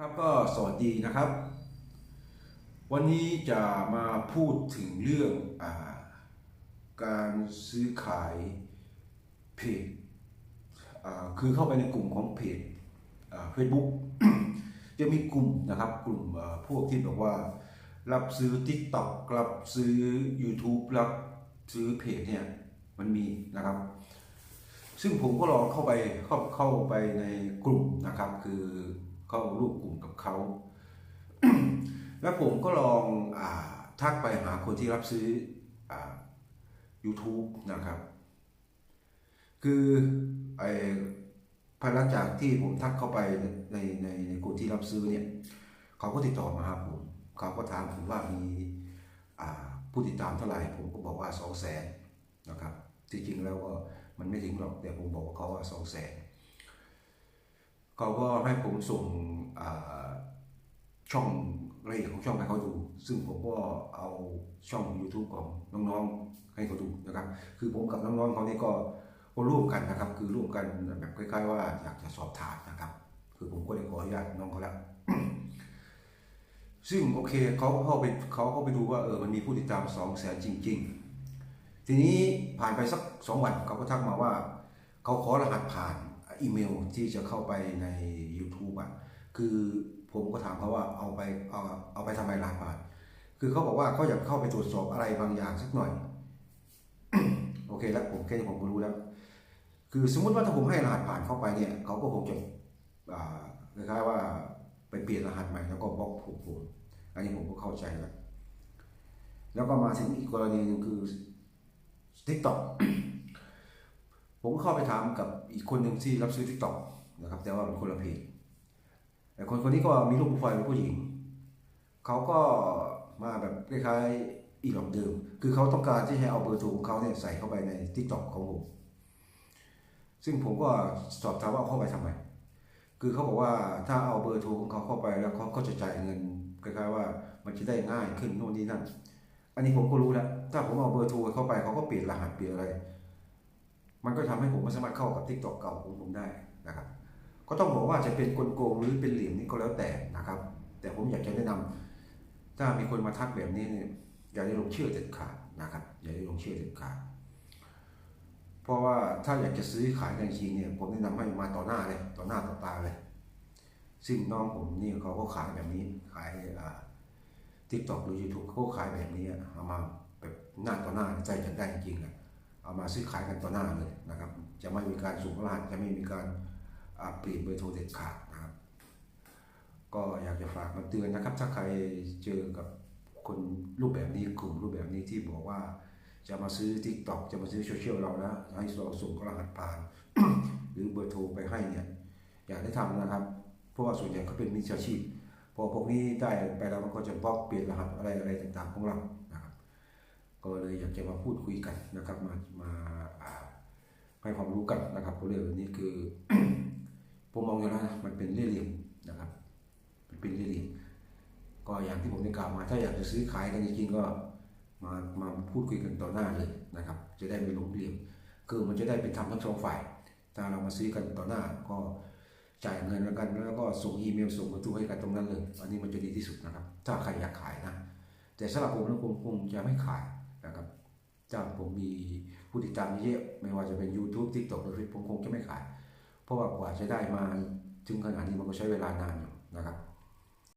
ครับก็สวัสดีนะครับ วันนี้จะมาพูดถึงเรื่องอาการซื้อขายเพจคือเข้าไปในกลุ่มของเพจเฟซบุ๊กจะมีกลุ่มนะครับกลุ่มพวกที่แบบว่า รับซื้อ TikTok รับซื้อ YouTube รับซื้อเพจเนี่ยมันมีนะครับ ซึ่งผมก็ลองเข้าไปเข้าเข้าไปในกลุ่มนะครับคือ เข้าร่วมกลุ่มกับเขา แล้วผมก็ลองอทักไปหาคนที่รับซื้ออ YouTube นะครับ คือไอ้ภายหลังจากที่ผมทักเข้าไปในในในในกลุ่มที่รับซื้อเนี่ย เขาก็ติดต่อมาหาผม เขาก็ถามผมว่ามีผู้ติดตามเท่าไหร่ ผมก็บอกว่าสองแสนนะครับจริงๆแล้วก็มันไม่ถึงหรอก แต่ผมบอกว่าเขาว่าสองแสน เขาก็ให้ผมส่งช่องรายละเอียดของช่องให้เขาดู ซึ่งผมก็เอาช่อง YouTube ของน้องๆให้เขาดูนะครับ คือผมกับน้องๆเขานี่ก็ร่วมกันนะครับ คือร่วมกันแบบคล้ายๆว่าอยากจะสอบถามนะครับ คือผมก็ได้ขออนุญาตน้องเขาแล้วซึ่งโอเคเขาเข้าไปเขาก็ไปดูว่าเออมันมีผู้ติดตามสองแสนจริง ๆ ทีนี้ผ่านไปสักสองวันเขาก็ทักมาว่าเขาขอรหัสผ่าน อีเมลที่จะเข้าไปใน YouTube อะคือผมก็ถามเขาว่าเอาไปเอาเอาไปทำไมรหัสผ่านคือเขาบอกว่าเขาอยากเข้าไปตรวจสอบอะไรบางอย่างสักหน่อย โอเคแล้วผมแค่นี้ผมก็รู้แล้ว คือสมมุติว่าถ้าผมให้รหัสผ่านเข้าไปเนี่ยเขาก็คงจะคล้ายๆว่าไปเปลี่ยนรหัสใหม่แล้วก็บล็อกผมผมอันนี้ผมก็เข้าใจแล้วแล้วก็มาถึงอีกกรณีนึงคือ TikTok ผมก็เข้าไปถามกับอีกคนหนึ่งที่รับซื้อ TikTok นะครับ แต่ว่าเป็นคนละเพจแต่คนคนนี้ก็มีรูปโปรไฟล์เป็นผู้หญิง เขาก็มาแบบคล้ายๆอีหลอกเดิม คือเขาต้องการที่จะเอาเบอร์โทรของเขาเนี่ยใส่เข้าไปใน TikTok ของผม ซึ่งผมก็สอบถามว่าเอาเข้าไปทำไม คือเขาบอกว่าถ้าเอาเบอร์โทรของเขาเข้าไปแล้วเขาก็จะจ่ายเงินคล้ายๆว่ามันจะได้ง่ายขึ้นโน่นนี่นั่น อันนี้ผมก็รู้แล้ว ถ้าผมเอาเบอร์โทรเข้าไปเขาก็เปลี่ยนรหัสเปลี่ยนอะไร มันก็ทำให้ผมไม่สามารถเข้ากับทิกตอกเก่าของผมได้นะครับ ก็ต้องบอกว่าจะเป็นกลโกงหรือเป็นเหลี่ยมนี่ก็แล้วแต่นะครับ แต่ผมอยากจะแนะนำถ้ามีคนมาทักแบบนี้เนี่ยอย่าได้ลงเชื่อเด็ดขาดนะครับ อย่าได้ลงเชื่อเด็ดขาด เพราะว่าถ้าอยากจะซื้อขายกันจริงเนี่ย ผมแนะนำให้มาต่อหน้าเลยต่อหน้าต่อตาเลย ซึ่งน้องผมนี่เขาก็ขายแบบนี้ ขายทิกตอกหรือยูทูบเขาขายแบบนี้เอามาแบบหน้าต่อหน้าใจกันได้จริงๆอะ เอามาซื้อขายกันต่อหน้าเลยนะครับ จะไม่มีการสุ่มรหัสจะไม่มีการเปลี่ยนเบอร์โทรเด็ดขาดนะครับ ก็อยากจะฝากมาเตือนนะครับ ถ้าใครเจอกับคนรูปแบบนี้กลุ่มรูปแบบนี้ที่บอกว่าจะมาซื้อ t ิ k t o k จะมาซื้อโซเชียลเรานะให้เราส่งรหัสผ่าน หรือเบอร์โทรไปให้เนี่ย อย่าได้ทำนะครับ เพราะว่าส่วนใหญ่เขาเป็นมิจฉาชีพ พอพวกนี้ได้ไปแล้วมันก็จะบล็อกเปลี่ยนรหัสอะไรอะไรต่างๆของเรา ก็เลยอยากจะมาพูดคุยกันนะครับ มามาให้ความรู้กันนะครับเรื่องนี้คือผมมองอย่างนั้นนะมันเป็นเรื่องเหลี่ยมนะครับมันเป็นเรื่องเหลี่ยมก็อย่างที่ผมได้กล่าวมา ถ้าอยากจะซื้อขายกันจริงๆก็มามาพูดคุยกันต่อหน้าเลยนะครับ จะได้ไม่หลงเหลี่ยมคือมันจะได้เป็นธรรมทั้งสองฝ่าย ถ้าเรามาซื้อกันต่อหน้าก็จ่ายเงินแล้วกันแล้วก็ส่งอีเมลส่งประตูให้กันตรงนั้นเลย อันนี้มันจะดีที่สุดนะครับ ถ้าใครอยากขายนะ แต่สำหรับผมแล้วผมคงจะไม่ขาย นะครับจ้าผมมีผู้ติดตามเยอะไม่ว่าจะเป็น YouTube TikTok หรือ Facebook ผมคงจะไม่ขาย เพราะว่ากว่าจะได้มาถึงขนาดนี้มันก็ใช้เวลานานอยู่นะครับ